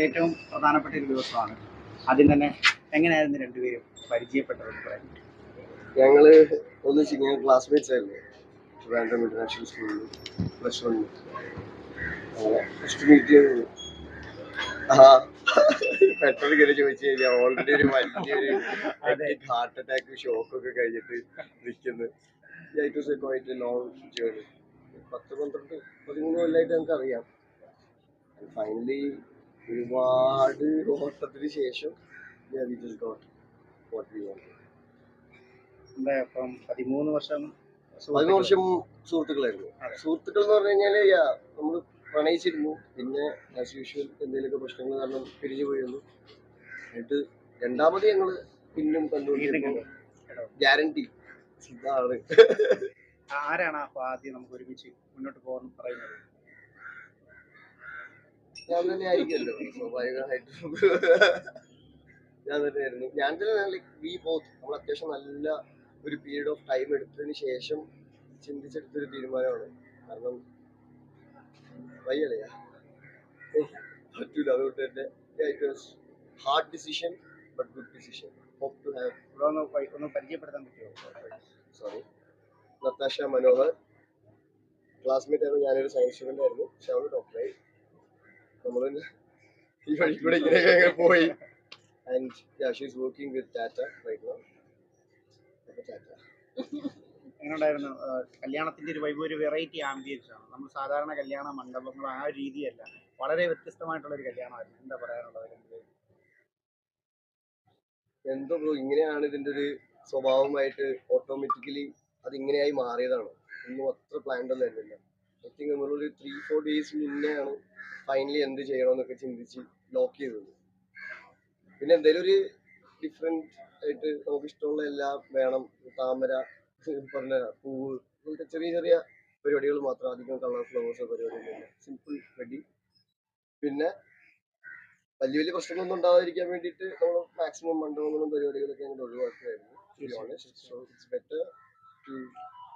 ഏറ്റവും പ്രധാനപ്പെട്ട ഒരു ദിവസമാണ്. ആദ്യം തന്നെ എങ്ങനെയായിരുന്നു രണ്ടുപേരും പരിചയപ്പെട്ടതെന്ന് പറയാം ഞങ്ങൾ ഒന്നിച്ച് ഞാൻ ക്ലാസ്മേറ്റ്സ് ആയിരുന്നു. ട്രിവാൻഡ്രം ഇന്റർനാഷണൽ സ്കൂളിൽ പ്ലസ് വൺ ഫസ്റ്റ് മീറ്റ് ചെയ്തു. ആ. പെട്ടെന്ന് കയറി ചോദിച്ചു കഴിഞ്ഞാൽ ഓൾറെഡി ഒരു വലിയൊരു ഹാർട്ട് അറ്റാക്ക് ഷോക്ക് ഒക്കെ കഴിഞ്ഞിട്ട് നിൽക്കുന്നു it was a quite long journey പത്ത് പന്ത്രണ്ട് പതിമൂന്ന് കൊല്ലമായിട്ട് നമുക്ക് അറിയാം ഫൈനലി ഒരുപാട് ഓട്ടത്തിന് ശേഷം ഗോട്ട് നമ്മുടെ പതിമൂന്ന് വർഷം പതിനൊന്ന് വർഷം സുഹൃത്തുക്കളായിരുന്നു. സുഹൃത്തുക്കൾ എന്ന് പറഞ്ഞു കഴിഞ്ഞാൽ നമ്മൾ പ്രണയിച്ചിരുന്നു. പിന്നെ ആസ് യൂഷ്വൽ എന്തെങ്കിലുമൊക്കെ പ്രശ്നങ്ങൾ കാരണം പിരിഞ്ഞു പോയിരുന്നു. എന്നിട്ട് രണ്ടാമത് ഞങ്ങൾ പിന്നും കണ്ടുപിടിക്കുന്നു ഗ്യാരണ്ടി ഇതാണ്. ആരാണ് അപ്പൊ ആദ്യം നമുക്ക് ഒരുമിച്ച് മുന്നോട്ട് പോകാൻ പറയുന്നത്? ഞാൻ തന്നെ ആയിരിക്കുമല്ലോ സ്വാഭാവികമായിട്ടും. ഞാൻ തന്നെയായിരുന്നു. ഞാൻ തന്നെ ലൈക്ക് വി ബോത്ത് നമ്മൾ അത്യാവശ്യം നല്ല ഒരു പീരീഡ് ഓഫ് ടൈം എടുത്തതിന് ശേഷം ചിന്തിച്ചെടുത്തൊരു തീരുമാനമാണ്. കാരണം വയ്യലയാ. പറ്റൂല. അതുകൊണ്ട് തന്നെ it was hard decision but good decision hope to have ഒന്ന് പരി- ഒന്ന് പരിചയപ്പെടുത്താൻ പറ്റുമോ? സോറി നത്താഷ മനോഹർ. ക്ലാസ്മേറ്റ് ആയിരുന്നു. ഞാനൊരു സയൻസ് സ്റ്റുഡന്റ് ആയിരുന്നു. പക്ഷെ അവൾ ഡോക്ടറായി നമ്മൾ ഈ വഴി കൂടെ ഇങ്ങനെയൊക്കെ പോയി. And ya she's working with Tata right no അപ്പോൾ ടാറ്റ എങ്ങനെയുണ്ടായിരുന്നു കല്യാണത്തിന്റെ ഒരു വൈബ് ഒരു വെറൈറ്റി ആംബിയൻസ് ആണ്. നമ്മൾ സാധാരണ കല്യാണ മണ്ഡപങ്ങൾ ആ രീതിയല്ല. വളരെ വ്യത്യസ്തമായിട്ടുള്ള ഒരു കല്യാണമായിരുന്നു. എന്താ പറയാനുള്ളത്? എന്തോ ബ്രോ ഇങ്ങനെയാണ് ഇതിന്റെ ഒരു സ്വഭാവമായിട്ട് ഓട്ടോമാറ്റിക്കലി അത് ഇങ്ങനെയായി മാറിയതാണ്? ഒന്നും അത്ര പ്ലാൻഡ് ഒന്നും ആയിരുന്നില്ല ഐ തിങ്ക് നമ്മളൊരു ത്രീ ഫോർ ഡേയ്സ് ആണ് ഫൈനലി എന്ത് ചെയ്യണമെന്നൊക്കെ ചിന്തിച്ച് ലോക്ക് ചെയ്തത്. പിന്നെ എന്തെങ്കിലും ഒരു ഡിഫറെന്റ് ആയിട്ട് നമുക്ക് ഇഷ്ടമുള്ള എല്ലാം വേണം. താമര പറഞ്ഞ പൂവ് അങ്ങനത്തെ ചെറിയ ചെറിയ പരിപാടികൾ മാത്രം. അധികം കളർ ഫ്ലവേഴ്സ് പരിപാടിയൊന്നുമില്ല സിമ്പിൾ വെഡി പിന്നെ വലിയ വലിയ പ്രശ്നങ്ങളൊന്നും ഉണ്ടാവാതിരിക്കാൻ വേണ്ടിയിട്ട് നമ്മൾ മാക്സിമം മണ്ഡപങ്ങളും പരിപാടികളൊക്കെ ഞങ്ങൾ ഒഴിവാക്കുകയായിരുന്നു to ബെറ്റർ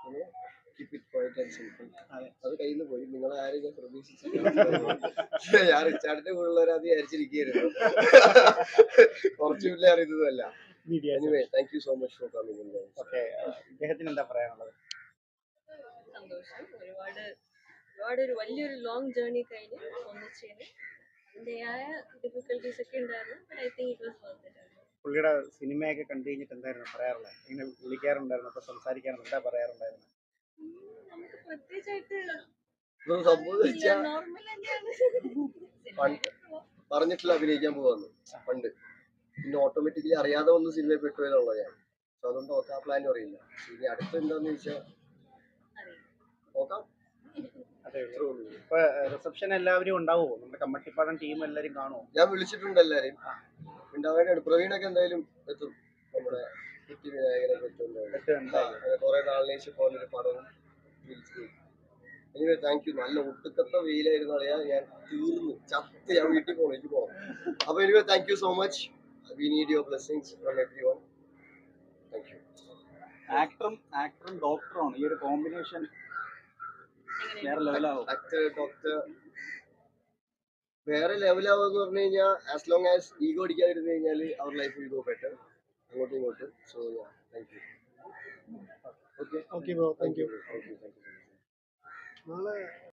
honest. അതെ. കയ്യിൽ നിന്ന് പോയി. നിങ്ങളെ ആരും ഞാൻ പ്രതീക്ഷിച്ചു ഞാൻ റിച്ചാർഡിന്റെ കൂടെയുള്ളവരെ അത് വിചാരിച്ചിരിക്കുകയായിരുന്നു. കുറച്ച് മുന്നേ അറിയുന്നതല്ല. Anyway thank you so much for coming ഇദ്ദേഹത്തിന് എന്താ പറയാനുള്ളത്? സന്തോഷം. ഒരുപാട് ഒരുപാട് ഒരു വലിയൊരു ലോങ് ജേർണി കഴിഞ്ഞ് ഒന്നിച്ചേന് അതിന്റെതായ ഡിഫിക്കൽട്ടീസ് ഒക്കെ ഉണ്ടായിരുന്നു but I think it was worth it പുള്ളിയുടെ സിനിമയൊക്കെ കണ്ടു കഴിഞ്ഞിട്ട് എന്തായിരുന്നു പറയാറുള്ളത്? ഇങ്ങനെ വിളിക്കാറുണ്ടായിരുന്നു അപ്പൊ സംസാരിക്കാറുണ്ട്. എന്താ പറയാറുണ്ടായിരുന്നു നമുക്ക് പ്രത്യേകിച്ചായിട്ട് സംഭവം വെച്ചാൽ നോർമൽ തന്നെയാണ്. പറഞ്ഞിട്ടില്ല അഭിനയിക്കാൻ പോവാന്ന്. പണ്ട്. പിന്നെ ഓട്ടോമാറ്റിക്കലി അറിയാതെ ഒന്ന് സിനിമയിൽ പെട്ടുപോയതുള്ള ഞാൻ. സോ അതുകൊണ്ട് നോക്കാം പ്ലാൻ അറിയില്ല. ഇനി അടുത്ത് എന്താന്ന് ചോദിച്ചാൽ നോക്കാം. റിസപ്ഷൻ എല്ലാവരും ഉണ്ടാവുമോ? നമ്മുടെ കമ്മട്ടിപ്പാടം ടീം എല്ലാവരും കാണുമോ? ഞാൻ വിളിച്ചിട്ടുണ്ട് എല്ലാരെയും. ഉണ്ടാവാനാണ് പ്രവീണൊക്കെ എന്തായാലും എത്തും. നമ്മുടെ എത്തും എന്തായാലും. കുറെ നാളിന് ശേഷം പോലൊരു പടവും എനിവേ താങ്ക് യു നല്ല ഒട്ടുക്കത്ത വെയിലായിരുന്നു അറിയാം ഞാൻ തീർന്നു. ചത്ത് ഞാൻ വീട്ടിൽ പോകണം എനിക്ക് പോകാം അപ്പൊ anyway thank you so much we need your blessings from everyone thank you ആക്ടറും ആക്ടറും ഡോക്ടറുമാണ് ഈ ഒരു കോമ്പിനേഷൻ വേറെ ലെവലാവും ആക്ടർ ഡോക്ടർ വേറെ ലെവലാവെന്ന് പറഞ്ഞു കഴിഞ്ഞാൽ ആസ് ലോങ് ആസ് ഈഗോ അടിക്കാതിരുന്നു കഴിഞ്ഞാൽ അവർ life will go better what you wanted. So yeah, thank you. Okay. Okay, bro. Thank you. Thank you. Thank you. Thank you.